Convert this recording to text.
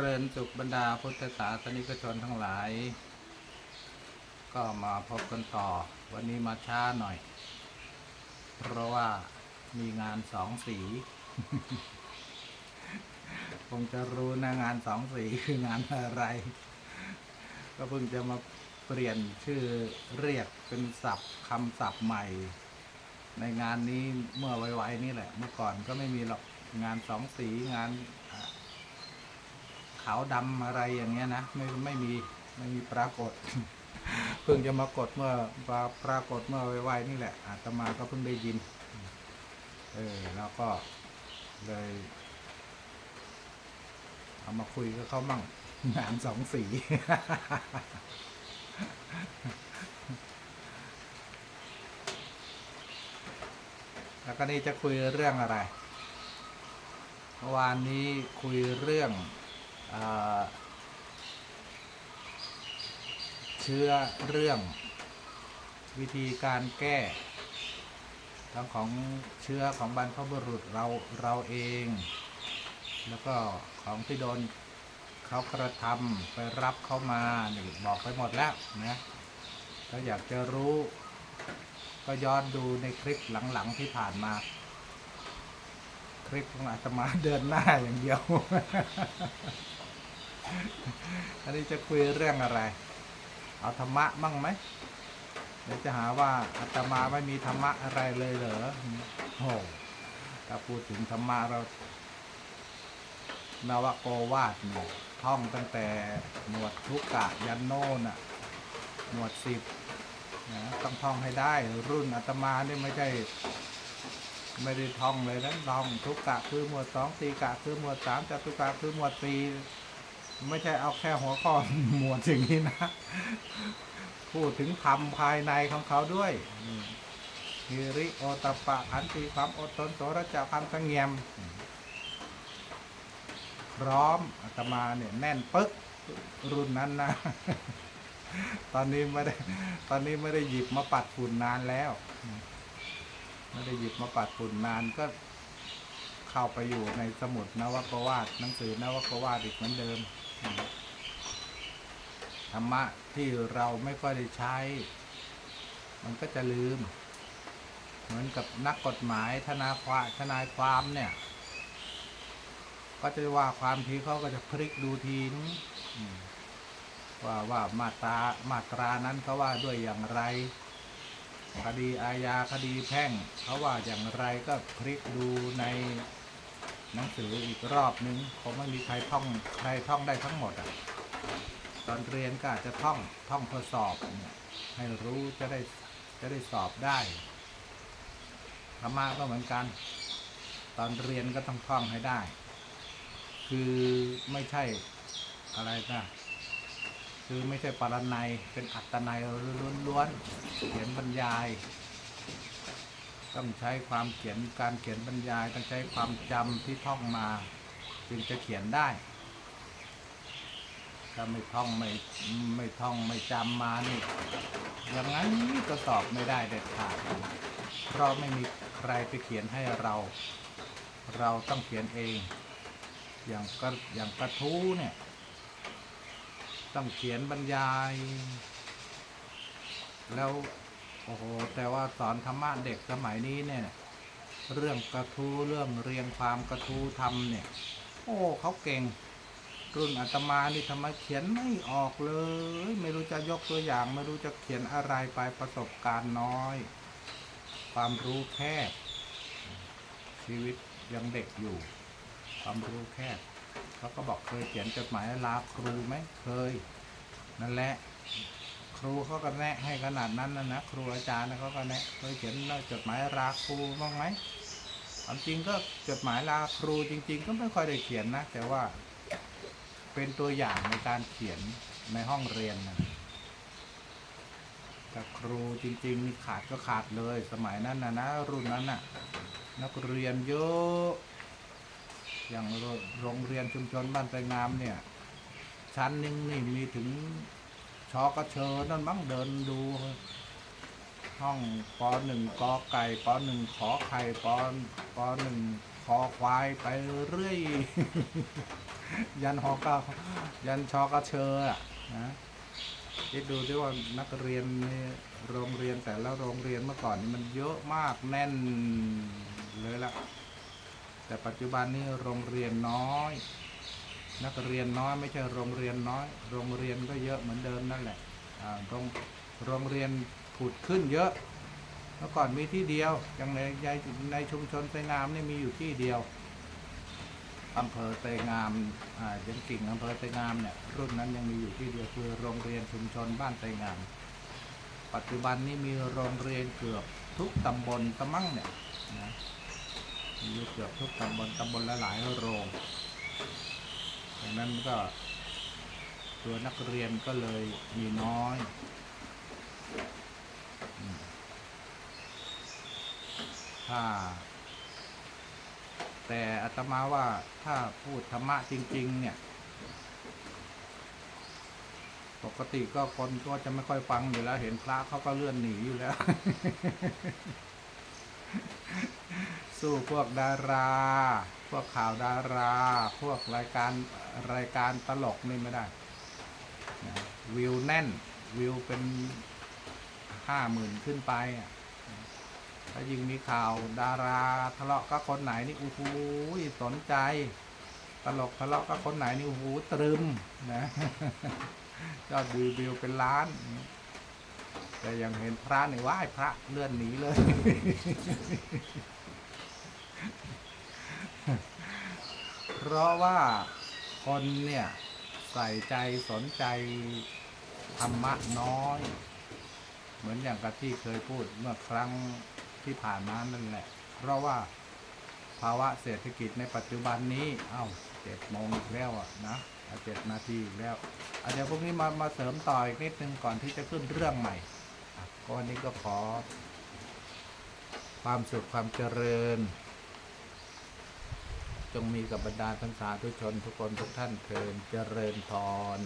ริญสุขบรรดาพุทธศาสนิกชนทั้งหลาย ก็มาพบกันต่อ วันนี้มาช้าหน่อย เพราะว่ามีงานสองสีคงจะรู้นะงานสองสีคืองานอะไร ก็เพิ่งจะมาเปลี่ยนชื่อเรียกเป็นศัพท์คำศัพท์ใหม่ ในงานนี้เมื่อไวๆนี่แหละ เมื่อก่อนก็ไม่มีหรอกงานสองสีงาน ขาวดำอะไรอย่างเงี้ยนะไม่ไม่มีไม่มีปรากฏ เพิ่งจะมากดเมื่อปราปรากฏเมื่อไวๆนี่แหละอาตมาก็เพิ่งได้ยินเออแล้วก็เลยเอามาคุยกับเขามั่งงานสองสีแล้วก็นี่จะคุยเรื่องอะไร เมื่อวานนี้คุยเรื่อง เชื้อเรื่องวิธีการแก้ทั้งของเชื้อของบรรพบุรุษเราเราเอง แล้วก็ของที่โดนเขากระทำไปรับเข้ามานี่บอกไปหมดแล้วนะถ้าอยากจะรู้ ก็ย้อนดูในคลิปหลังๆที่ผ่านมา คลิปของอาตมาเดินหน้าอย่างเดียว อันนี้จะคุยเรื่องอะไร เอาธรรมะบ้างไหมเดี๋ยวจะหาว่าอาตมาไม่มีธรรมะอะไรเลยเหรอโอ้โหถ้าพูดถึงธรรมะเรานวโกวาดเนี่ยท่องตั้งแต่หมวดทุกกะยันโน่นอะหมวดสิบนะต้องท่องให้ได้รุ่นอาตมาเนี่ไม่ได้ไม่ได้ท่องเลยนะท่องทุกกะคือหมวดสองตีกะคือหมวดสามจตุกะคือหมวดสี่ ไม่ใช่เอาแค่หัวข้อหมวดอย่างนี้นะ พูดถึงธรรมภายในของเขาด้วยนี่ฮิริโอตปปะขันติความอดทนโสรจะความสงเงียม พร้อมอาตมาเนี่ยแน่นปึ๊กรุ่นนั้นนะ ตอนนี้ไม่ได้ ตอนนี้ไม่ได้หยิบมาปัดฝุ่นนานแล้ว ไม่ได้หยิบมาปัดฝุ่นนานก็เข้าไปอยู่ในสมุดนวกวาดหนังสือนวกวาดอีกเหมือนเดิม ธรรมะที่เราไม่ค่อยได้ใช้ มันก็จะลืม เหมือนกับนักกฎหมายทนายความทนายความเนี่ย ก็จะว่าความทีเขาก็จะพลิกดูทีนึงว่าว่ามาตรามาตรานั้นเขาว่าด้วยอย่างไร คดีอาญาคดีแพ่งเขาว่าอย่างไรก็พลิกดูใน หนังสืออีกรอบนึงคงไม่มีใครท่องใครท่องได้ทั้งหมดอะตอนเรียนก็อาจจะท่องท่องทดสอบเนี่ยให้รู้จะได้จะได้สอบได้ธรรมะก็เหมือนกัน ตอนเรียนก็ต้องท่องให้ได้ คือไม่ใช่อะไรนะคือไม่ใช่ปรนัยเป็นอัตนัยล้วนๆเขียนบรรยาย ต้องใช้ความเขียนการเขียนบรรยายต้องใช้ความจำที่ท่องมา จึงจะเขียนได้ ถ้าไม่ท่องไม่ไม่ท่องไม่จำมานี่อย่างนั้นก็สอบไม่ได้เด็ดขาดเพราะไม่มีใครไปเขียนให้เรา เราต้องเขียนเอง อย่างกระอย่างกระทู้เนี่ย ต้องเขียนบรรยาย แล้ว โอ้โหแต่ว่าสอนธรรมะเด็กสมัยนี้เนี่ย เรื่องกระทู้เรื่องเรียงความกระทู้ทำเนี่ย โอ้เขาเก่ง รุ่นอาตมานี่ทำไมเขียนไม่ออกเลย ไม่รู้จะยกตัวอย่าง ไม่รู้จะเขียนอะไรไปประสบการณ์น้อย ความรู้แคบชีวิตยังเด็กอยู่ ความรู้แคบเขาก็บอกเคยเขียนจดหมายลาครูไหมเคย นั่นแหละ ครูเขาก็แนะให้ขนาดนั้นนะนะครูอาจารย์เขาก็แนะเคยเขียนจดหมายลาครูบ้างไหมความจริงก็จดหมายลาครูจริง ๆ ก็ไม่ค่อยได้เขียนนะ แต่ว่าเป็นตัวอย่างในการเขียนในห้องเรียนนะแต่ครูจริงๆนี่ขาดก็ขาดเลย สมัยนั้นนะนะรุ่นนั้นน่ะ นักเรียนเยอะอย่างโรโรงเรียนชุมชนบ้านไตรงามเนี่ย ชั้นหนึ่งนี่มีถึง ชอกระเชอนั่นมั้งเดินดู ห้องปอหนึ่งกอไก่ปอหนึ่งขอไข่ปอปอหนึ่งคอควายไปเรื่อย ยันหอก้ายันชอกระเชออะนะคิดดูที่ว่านักเรียนในโรงเรียนแต่และโรงเรียนเมื่อก่อนนี่มันเยอะมากแน่นเลยละแต่ปัจจุบันนี้โรงเรียนน้อย นักเรียนน้อยไม่ใช่โรงเรียนน้อย โรงเรียนก็เยอะเหมือนเดิมนั่นแหละโรงโรงเรียนผุดขึ้นเยอะเมื่อก่อนมีที่เดียวอย่างในในในชุมชนไซงามนี่มีอยู่ที่เดียวอำเภอไซงามอ่ายังกิ่งอำเภอไซงามเนี่ยรุ่นนั้นยังมีอยู่ที่เดียวคือโรงเรียนชุมชนบ้านไซงาม ปัจจุบันนี้มีโรงเรียนเกือบทุกตำบลตะมั่งเนี่ยนะมีเกือบทุกตำบลตำบลละหลายโรง ดังนั้นก็ ตัวนักเรียนก็เลยมีน้อยถ้า แต่อาตมาว่าถ้าพูดธรรมะจริง ๆ เนี่ย ปกติก็คนก็จะไม่ค่อยฟังอยู่แล้ว เห็นพระเขาก็เลื่อนหนีอยู่แล้ว สู้พวกดารา พวกข่าวดารา พวกรายการรายการตลกนี่ไม่ได้นะวิวแน่น วิวเป็นห้าหมื่นขึ้นไปถ้ายิ่งมีข่าวดาราทะเลาะกับคนไหนนี่โอ้โหสนใจ ตลกทะเลาะกับคนไหนนี่โอ้โหตรึมนะยอดวิววิวเป็นล้าน แต่ยังเห็นพระนี่ว้ายพระเลื่อนหนีเลย เพราะว่าคนเนี่ย ใส่ใจสนใจธรรมะน้อย เหมือนอย่างกับที่เคยพูดเมื่อครั้งที่ผ่านมานั่นแหละ เพราะว่าภาวะเศรษฐกิจในปัจจุบันนี้ เอ้าเจ็ดโมงอีกแล้วอะนะเจ็ดนาทีอีกแล้วอะเดี๋ยวพวกนี้มามาเสริมต่ออีกนิดนึงก่อนที่จะขึ้นเรื่องใหม่ วันนี้ก็ขอ ความสุขความเจริญ จงมีกับบรรดาท่านสาธุชนทุกคนทุกท่านเทินเจริญพร